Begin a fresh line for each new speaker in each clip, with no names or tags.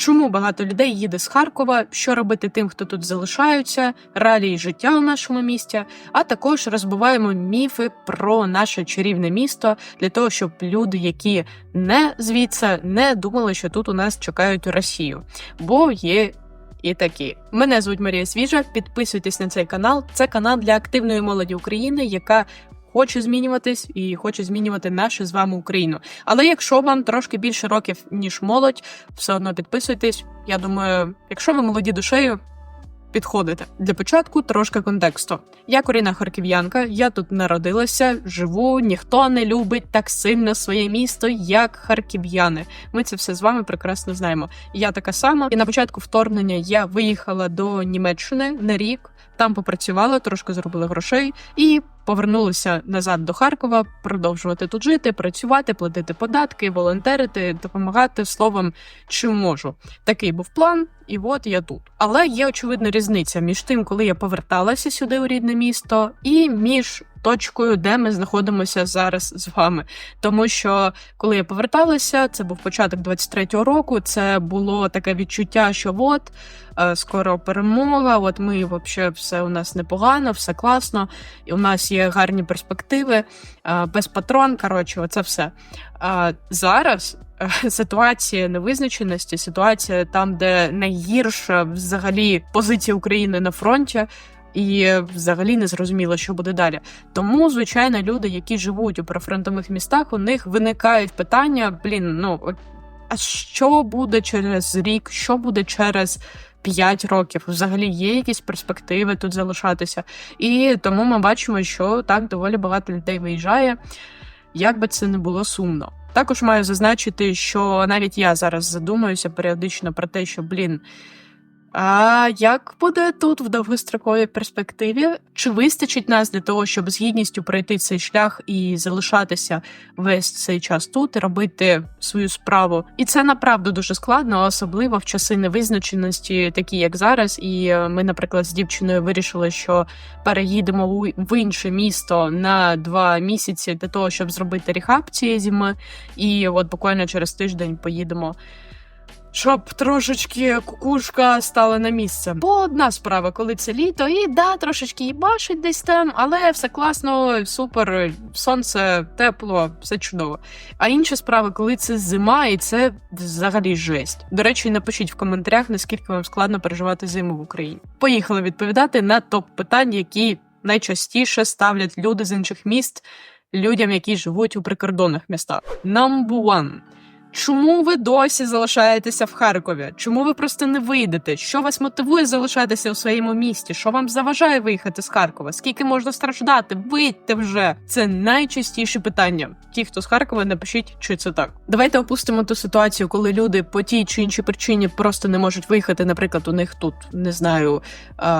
Чому багато людей їде з Харкова? Що робити тим, хто тут залишаються, реалії життя у нашому місті? А також розбиваємо міфи про наше чарівне місто для того, щоб люди, які не звідси, не думали, що тут у нас чекають Росію, бо є. І такі мене звуть Марія Свіжа. Підписуйтесь на цей канал. Це канал для активної молоді України, яка хоче змінюватись і хоче змінювати нашу з вами Україну. Але якщо вам трошки більше років ніж молодь, все одно підписуйтесь. Я думаю, якщо ви молоді душею. Підходите для початку трошки контексту. Я корінна харків'янка, я тут народилася, живу, ніхто не любить так сильно своє місто, як харків'яни. Ми це все з вами прекрасно знаємо. Я така сама, і на початку вторгнення я виїхала до Німеччини на рік. Там попрацювала, трошки зробила грошей і повернулася назад до Харкова, продовжувати тут жити, працювати, платити податки, волонтерити, допомагати словом, чим можу. Такий був план, і от я тут. Але є очевидна різниця між тим, коли я поверталася сюди у рідне місто, і між точкою, де ми знаходимося зараз з вами. Тому що коли я поверталася, це був початок 23-го року. Це було таке відчуття, що от е, скоро перемога. От ми взагалі все у нас непогано, все класно, і у нас є гарні перспективи, е, без патрон. Коротше, оце все. А зараз е, ситуація невизначеності, ситуація там, де найгірша взагалі позиція України на фронті. І взагалі не зрозуміло, що буде далі. Тому, звичайно, люди, які живуть у прифронтових містах, у них виникають питання: блін, ну а що буде через рік, що буде через п'ять років? Взагалі є якісь перспективи тут залишатися. І тому ми бачимо, що так доволі багато людей виїжджає, як би це не було сумно. Також маю зазначити, що навіть я зараз задумуюся періодично про те, що блін. А як буде тут в довгостроковій перспективі? Чи вистачить нас для того, щоб з гідністю пройти цей шлях і залишатися весь цей час тут робити свою справу? І це направду дуже складно, особливо в часи невизначеності, такі як зараз. І е, ми, наприклад, з дівчиною вирішили, що переїдемо в інше місто на два місяці для того, щоб зробити рехаб цієї зими. І от буквально через тиждень поїдемо щоб трошечки кукушка стала на місце. Бо одна справа, коли це літо, і да, трошечки їбашить десь там, але все класно, супер, сонце, тепло, все чудово. А інша справа, коли це зима, і це взагалі жесть. До речі, напишіть в коментарях, наскільки вам складно переживати зиму в Україні. Поїхали відповідати на топ питань, які найчастіше ставлять люди з інших міст людям, які живуть у прикордонних містах. Number one. Чому ви досі залишаєтеся в Харкові? Чому ви просто не вийдете? Що вас мотивує залишатися у своєму місті? Що вам заважає виїхати з Харкова? Скільки можна страждати? Вийдьте вже! Це найчастіші питання. Ті, хто з Харкова, напишіть, чи це так. Давайте опустимо ту ситуацію, коли люди по тій чи іншій причині просто не можуть виїхати. Наприклад, у них тут не знаю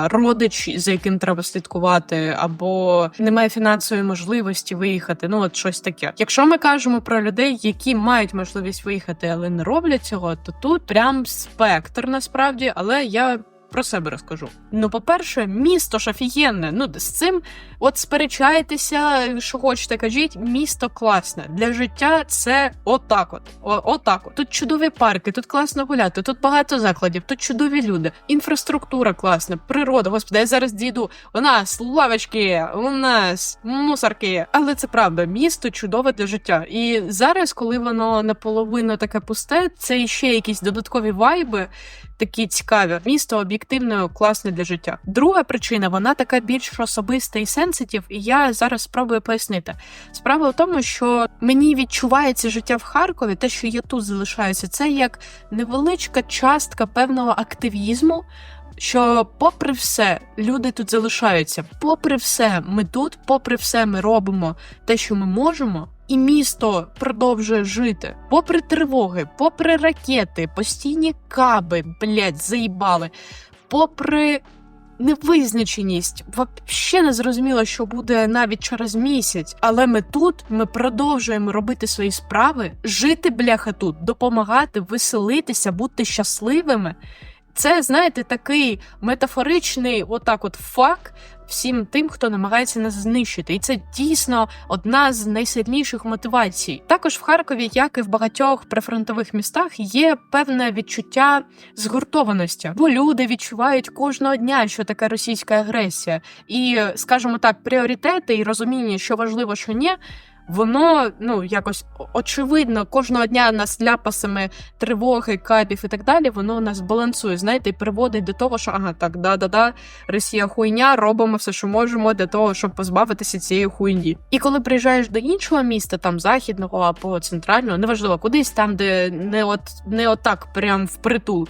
родич, за яким треба слідкувати, або немає фінансової можливості виїхати. Ну от щось таке. Якщо ми кажемо про людей, які мають можливість виїхати, але не роблять цього, то тут прям спектр насправді, але я. Про себе розкажу. Ну, по-перше, місто ж офігенне. Ну, з цим от сперечайтеся, що хочете, кажіть, місто класне. Для життя це отак от. О, отак от. Тут чудові парки, тут класно гуляти, тут багато закладів, тут чудові люди, інфраструктура класна, природа. Господи, я зараз дійду. У нас лавочки, у нас мусорки. Але це правда, місто чудове для життя. І зараз, коли воно наполовину таке пусте, це ще якісь додаткові вайби. Такі цікаві місто об'єктивно класне для життя. Друга причина вона така більш особиста і сенситив, і я зараз спробую пояснити. Справа в тому, що мені відчувається життя в Харкові, те, що я тут залишаюся, це як невеличка частка певного активізму. Що, попри все, люди тут залишаються. Попри все, ми тут, попри все, ми робимо те, що ми можемо, і місто продовжує жити. Попри тривоги, попри ракети, постійні каби, блядь, заїбали, попри невизначеність, взагалі не зрозуміло, що буде навіть через місяць. Але ми тут, ми продовжуємо робити свої справи, жити бляха тут, допомагати, веселитися, бути щасливими. Це, знаєте, такий метафоричний, отак, от факт всім тим, хто намагається нас знищити, і це дійсно одна з найсильніших мотивацій. Також в Харкові, як і в багатьох прифронтових містах, є певне відчуття згуртованості, бо люди відчувають кожного дня, що таке російська агресія, і скажімо так, пріоритети і розуміння, що важливо, що ні. Воно ну якось очевидно кожного дня нас ляпасами тривоги, капів і так далі. Воно нас балансує, знаєте, і приводить до того, що ага, так, да-да-да, Росія хуйня, робимо все, що можемо для того, щоб позбавитися цієї хуйні. І коли приїжджаєш до іншого міста, там західного або центрального, неважливо, кудись там, де не от не отак, прям впритул.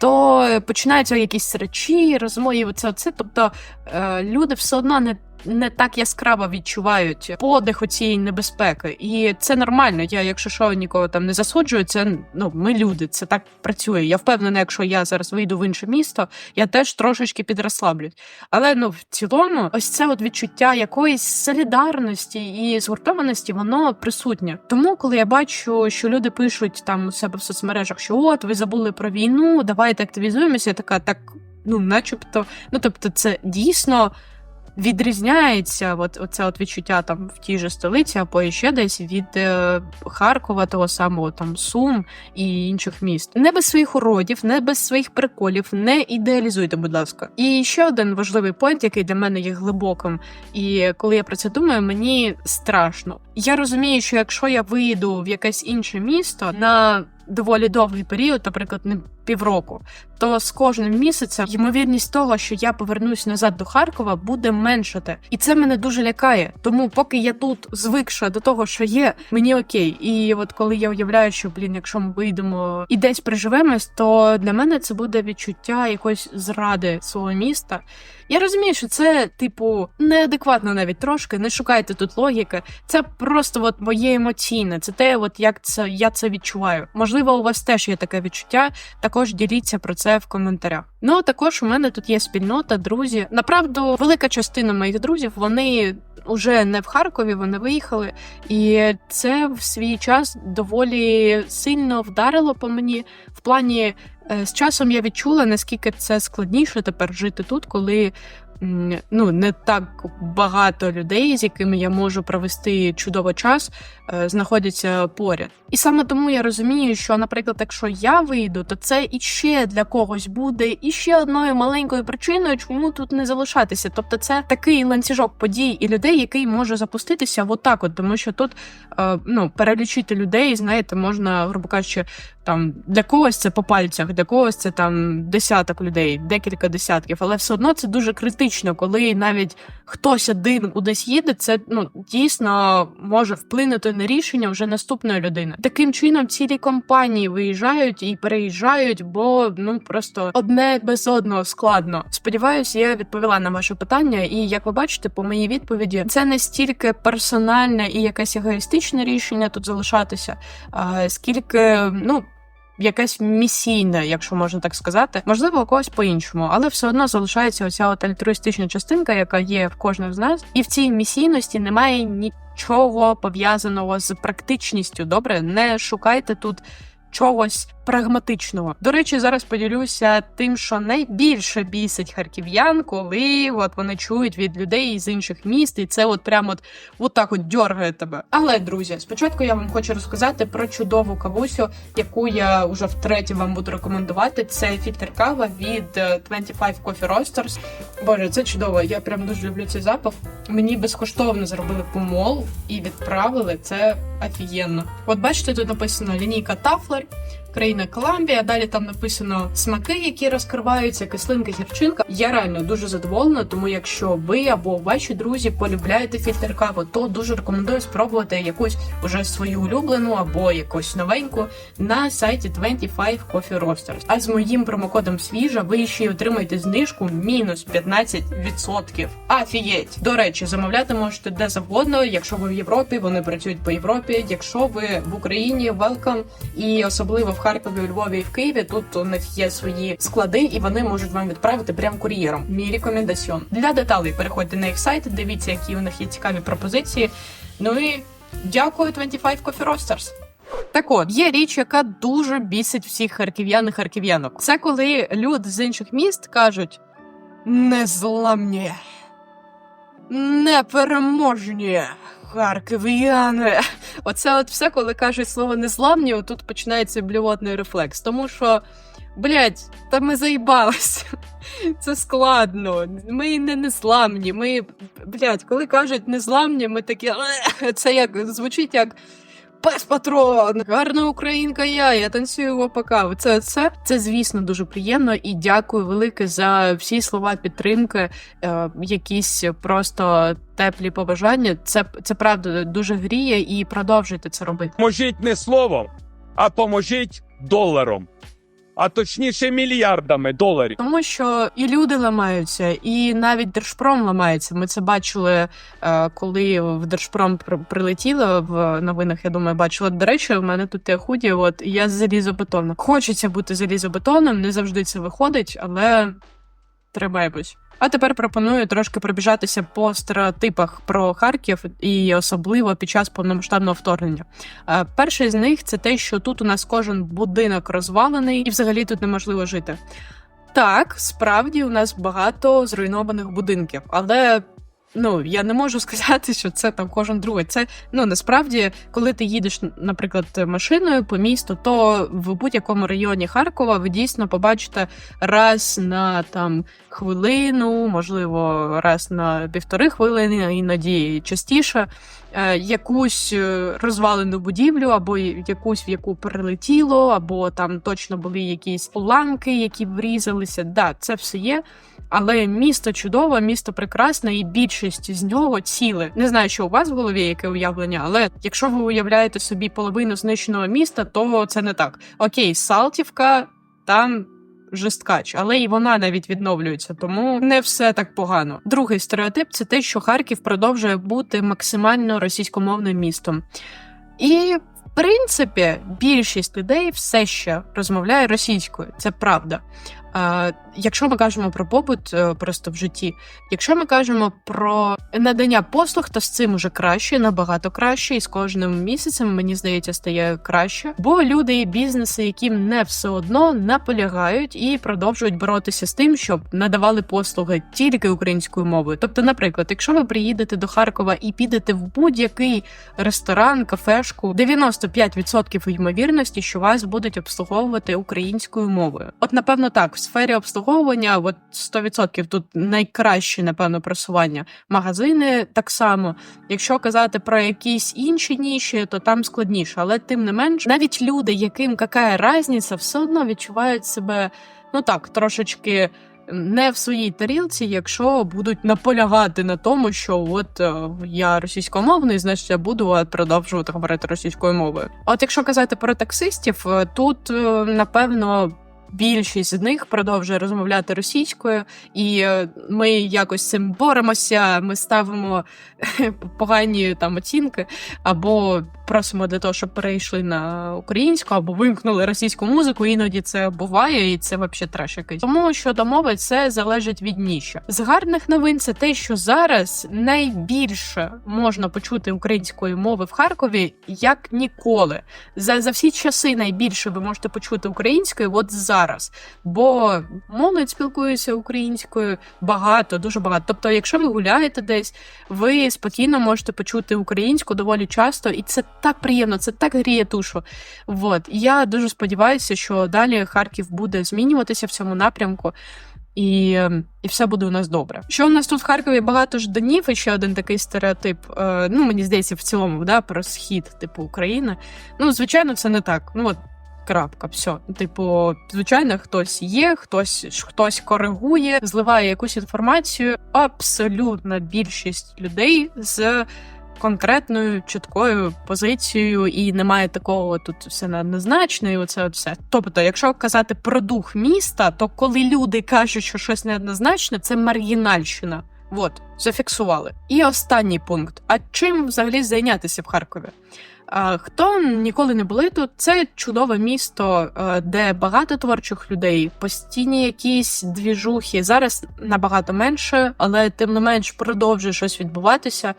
То починаються якісь срачі, розмови, це, це. Тобто е, люди все одно не не так яскраво відчувають подих у цієї небезпеки, і це нормально. Я, якщо що, нікого там не засуджую, це ну ми люди, це так працює. Я впевнена, якщо я зараз вийду в інше місто, я теж трошечки підрослаблюсь. Але ну в цілому, ось це от відчуття якоїсь солідарності і згуртованості, воно присутнє. Тому, коли я бачу, що люди пишуть там у себе в соцмережах, що от ви забули про війну, давайте активізуємося. Я така, так ну, начебто, ну тобто, це дійсно відрізняється от, оце от відчуття там в тій же столиці, або ще десь від е, Харкова, того самого там Сум і інших міст. Не без своїх уродів, не без своїх приколів, не ідеалізуйте, будь ласка. І ще один важливий пойнт, який для мене є глибоким, і коли я про це думаю, мені страшно. Я розумію, що якщо я вийду в якесь інше місто на доволі довгий період, наприклад, не півроку, то з кожним місяцем ймовірність того, що я повернусь назад до Харкова, буде меншати, і це мене дуже лякає. Тому, поки я тут звикша до того, що є, мені окей. І от коли я уявляю, що блін, якщо ми вийдемо і десь приживемось, то для мене це буде відчуття якоїсь зради свого міста. Я розумію, що це, типу, неадекватно навіть трошки. Не шукайте тут логіки. Це просто от моє емоційне. Це те, от як це я це відчуваю. Можливо, у вас теж є таке відчуття. Також діліться про це в коментарях. Ну а також у мене тут є спільнота, друзі. Направду, велика частина моїх друзів вони. Уже не в Харкові вони виїхали, і це в свій час доволі сильно вдарило по мені. В плані з часом я відчула, наскільки це складніше тепер жити тут, коли ну не так багато людей, з якими я можу провести чудовий час, е, знаходяться поряд. І саме тому я розумію, що, наприклад, якщо я вийду, то це іще для когось буде іще одною маленькою причиною, чому тут не залишатися. Тобто, це такий ланцюжок подій і людей, який може запуститися отак, от тому що тут е, ну перелічити людей, знаєте, можна грубо кажучи, там для когось це по пальцях, для когось це там десяток людей, декілька десятків, але все одно це дуже критично, коли навіть хтось один кудись їде, це ну дійсно може вплинути на рішення вже наступної людини. Таким чином, цілі компанії виїжджають і переїжджають, бо ну просто одне без одного складно. Сподіваюсь, я відповіла на ваше питання, і як ви бачите, по моїй відповіді це не стільки персональне і якесь егоїстичне рішення тут залишатися, а скільки ну якесь місійне, якщо можна так сказати, можливо, у когось по-іншому, але все одно залишається оця от альтруїстична частинка, яка є в кожного з нас, і в цій місійності немає нічого пов'язаного з практичністю. Добре, не шукайте тут чогось прагматичного. До речі, зараз поділюся тим, що найбільше бісить харків'ян, коли от вони чують від людей з інших міст, і це от прямо от, от так от дьоргає тебе. Але друзі, спочатку я вам хочу розказати про чудову кавусю, яку я вже втретє вам буду рекомендувати. Це фільтр кава від 25 Coffee Roasters. Боже, це чудово. Я прям дуже люблю цей запах. Мені безкоштовно зробили помол і відправили це офігенно. От бачите, тут написано лінійка Тафлер країна Коламбія. Далі там написано смаки, які розкриваються, кислинка, гірчинка. Я реально дуже задоволена, тому якщо ви або ваші друзі полюбляєте фільтр каву, то дуже рекомендую спробувати якусь уже свою улюблену або якусь новеньку на сайті 25 Coffee Roasters. А з моїм промокодом свіжа ви ще й отримаєте знижку мінус 15%. Афієть! До речі, замовляти можете де завгодно. Якщо ви в Європі, вони працюють по Європі. Якщо ви в Україні, welcome. і особливо в Харкові, у Львові і в Києві. Тут у них є свої склади, і вони можуть вам відправити прям кур'єром. Мій рекомендаціон. Для деталей переходьте на їх сайт, дивіться, які у них є цікаві пропозиції. Ну і дякую 25 Coffee Roasters. Так от, є річ, яка дуже бісить всіх харків'ян і харків'янок. Це коли люди з інших міст кажуть незламні, непереможні харків'яни. Оце от все, коли кажуть слово незламні, отут починається блювотний рефлекс. Тому що, блядь, та ми заїбалися. Це складно. Ми не незламні. Ми, блядь, коли кажуть незламні, ми такі. «Е». Це як звучить як. Пес патрон, гарна українка я, я танцюю в ОПК. Це, це, це, звісно, дуже приємно і дякую велике за всі слова підтримки, е, якісь просто теплі побажання. Це, це правда дуже гріє і продовжуйте це робити.
Поможіть не словом, а поможіть доларом. А точніше мільярдами доларів.
Тому що і люди ламаються, і навіть Держпром ламається. Ми це бачили, е, коли в Держпром прилетіло в новинах. Я думаю, бачила. До речі, в мене тут є худі. От я з залізобетоном. Хочеться бути залізобетоном, не завжди це виходить, але тримаємось. А тепер пропоную трошки пробіжатися по стереотипах про Харків і особливо під час повномасштабного вторгнення. Е, Перший з них це те, що тут у нас кожен будинок розвалений, і взагалі тут неможливо жити. Так, справді у нас багато зруйнованих будинків, але ну я не можу сказати, що це там кожен другий. Це ну насправді, коли ти їдеш, наприклад, машиною по місту, то в будь-якому районі Харкова ви дійсно побачите раз на там хвилину, можливо, раз на півтори хвилини, іноді частіше. е, Якусь е, розвалену будівлю, або якусь в яку прилетіло, або там точно були якісь уламки, які врізалися. Да, це все є. Але місто чудове, місто прекрасне, і більшість з нього ціле. Не знаю, що у вас в голові яке уявлення, але якщо ви уявляєте собі половину знищеного міста, то це не так. Окей, Салтівка там. Жесткач, але і вона навіть відновлюється, тому не все так погано. Другий стереотип це те, що Харків продовжує бути максимально російськомовним містом. І в принципі більшість людей все ще розмовляє російською, це правда. Якщо ми кажемо про побут е, просто в житті, якщо ми кажемо про надання послуг, то з цим уже краще, набагато краще, і з кожним місяцем мені здається стає краще. Бо люди і бізнеси, яким не все одно наполягають і продовжують боротися з тим, щоб надавали послуги тільки українською мовою. Тобто, наприклад, якщо ви приїдете до Харкова і підете в будь-який ресторан, кафешку, 95% ймовірності, що вас будуть обслуговувати українською мовою. От, напевно, так, сфері обслуговування, от 100% тут найкраще, напевно, просування. Магазини так само. Якщо казати про якісь інші ніші, то там складніше, але тим не менш, навіть люди, яким яка різниця, все одно відчувають себе ну так, трошечки. Не в своїй тарілці, якщо будуть наполягати на тому, що от е, я російськомовний, значить я буду продовжувати говорити російською мовою. От якщо казати про таксистів, е, тут е, напевно. Більшість з них продовжує розмовляти російською, і е, ми якось цим боремося. Ми ставимо погані там оцінки, або просимо для того, щоб перейшли на українську, або вимкнули російську музику. Іноді це буває, і це взагалі треш якийсь. Тому щодо мови, це залежить від ніща. З гарних новин це те, що зараз найбільше можна почути української мови в Харкові як ніколи. За, за всі часи найбільше ви можете почути українською, от зараз. Бо молодь спілкується українською багато, дуже багато. Тобто, якщо ви гуляєте десь, ви спокійно можете почути українську доволі часто, і це так приємно, це так гріє душу. Вот. Я дуже сподіваюся, що далі Харків буде змінюватися в цьому напрямку. І, ем, і все буде у нас добре. Що у нас тут в Харкові багато жданів, і ще один такий стереотип. Е, ну мені здається, в цілому, да, про схід, типу України. Ну, звичайно, це не так. Ну от крапка, все. Типу, звичайно, хтось є, хтось хтось коригує, зливає якусь інформацію. Абсолютна більшість людей з конкретною чіткою позицією, і немає такого тут все неоднозначно, і оце от все. Тобто, якщо казати про дух міста, то коли люди кажуть, що щось неоднозначне, це маргінальщина. От, зафіксували. І останній пункт: а чим взагалі зайнятися в Харкові? Хто ніколи не були тут, це чудове місто, е, де багато творчих людей, постійні якісь двіжухи. Зараз набагато менше, але тим не менш продовжує щось відбуватися.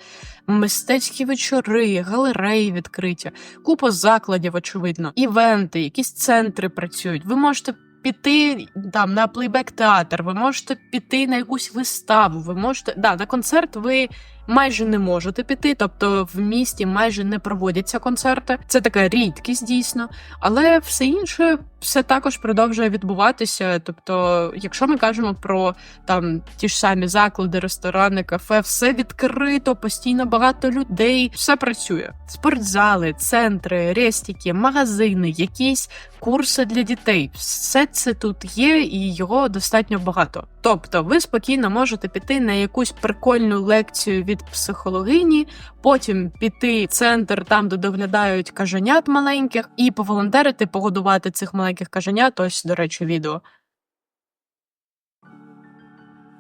Мистецькі вечори, галереї відкриті, купа закладів, очевидно, івенти, якісь центри працюють. Ви можете. Піти там на плейбек театр, ви можете піти на якусь виставу, ви можете да, на концерт ви майже не можете піти, тобто в місті майже не проводяться концерти. Це така рідкість дійсно, але все інше все також продовжує відбуватися. Тобто, якщо ми кажемо про там ті ж самі заклади, ресторани, кафе, все відкрито, постійно багато людей, все працює. Спортзали, центри, рестіки, магазини, якісь курси для дітей. Все це тут є, і його достатньо багато. Тобто, ви спокійно можете піти на якусь прикольну лекцію від психологині, потім піти в центр, там де доглядають кажанят маленьких, і поволонтерити, погодувати цих маленьких кажанят. Ось, до речі, відео.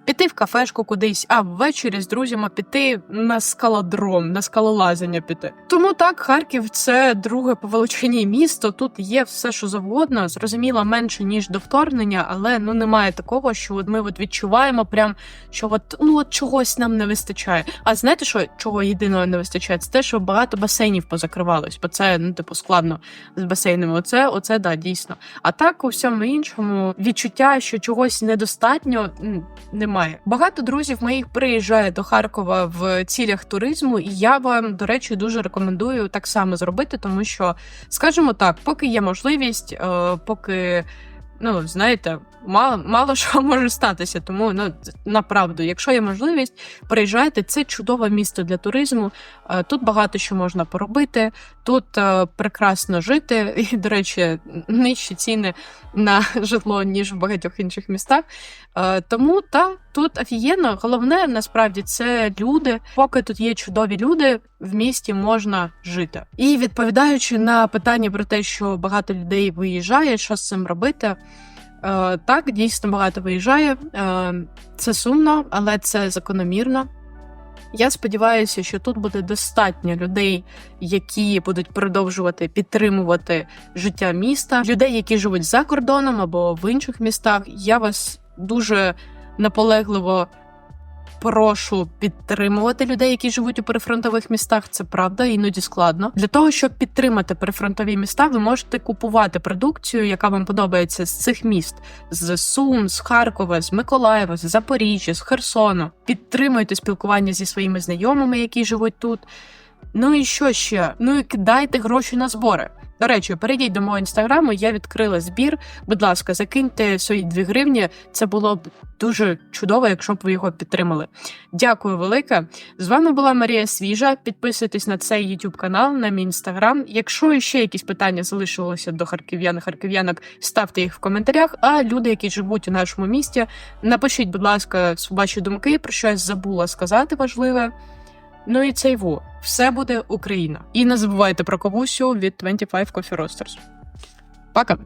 Піти в кафешку кудись, а ввечері з друзями піти на скалодром, на скалолазання піти. Тому так, Харків це друге по величині місто. Тут є все, що завгодно. Зрозуміло, менше ніж до вторгнення, але ну немає такого, що от ми от відчуваємо, прям що от ну от чогось нам не вистачає. А знаєте, що чого єдиного не вистачає? Це те, що багато басейнів позакривалось, бо це ну типу складно з басейнами. Оце, оце да, дійсно. А так у всьому іншому відчуття, що чогось недостатньо, м, немає. Багато друзів моїх приїжджає до Харкова в цілях туризму, і я вам, до речі, дуже рекомендую так само зробити, тому що, скажімо так, поки є можливість, е, поки. Ну, знаєте, мало, мало що може статися, тому ну направду, якщо є можливість, приїжджайте. Це чудове місто для туризму. Е, Тут багато що можна поробити, тут е, прекрасно жити. І, до речі, нижчі ціни на житло ніж в багатьох інших містах. Е, Тому та тут офігенно. Головне насправді це люди. Поки тут є чудові люди, в місті можна жити. І відповідаючи на питання про те, що багато людей виїжджає, що з цим робити. Е, Так, дійсно багато виїжджає. Е, Це сумно, але це закономірно. Я сподіваюся, що тут буде достатньо людей, які будуть продовжувати підтримувати життя міста, людей, які живуть за кордоном або в інших містах. Я вас дуже наполегливо прошу підтримувати людей, які живуть у перифронтових містах. Це правда, іноді складно. Для того щоб підтримати перифронтові міста, ви можете купувати продукцію, яка вам подобається з цих міст: з Сум, з Харкова, з Миколаєва, з Запоріжжя, з Херсону. Підтримуйте спілкування зі своїми знайомими, які живуть тут. Ну і що ще? Ну і кидайте гроші на збори. До речі, перейдіть до мого інстаграму, я відкрила збір. Будь ласка, закиньте свої 2 гривні. Це було б дуже чудово, якщо б ви його підтримали. Дякую велике. З вами була Марія Свіжа. Підписуйтесь на цей YouTube канал, на мій інстаграм. Якщо ще якісь питання залишилося до харків'ян, харків'янок, ставте їх в коментарях. А люди, які живуть у нашому місті, напишіть, будь ласка, ваші думки про що я забула сказати важливе. Ну і цей во. Все буде Україна. І не забувайте про ковусю від 25 Coffee Roasters. Пока!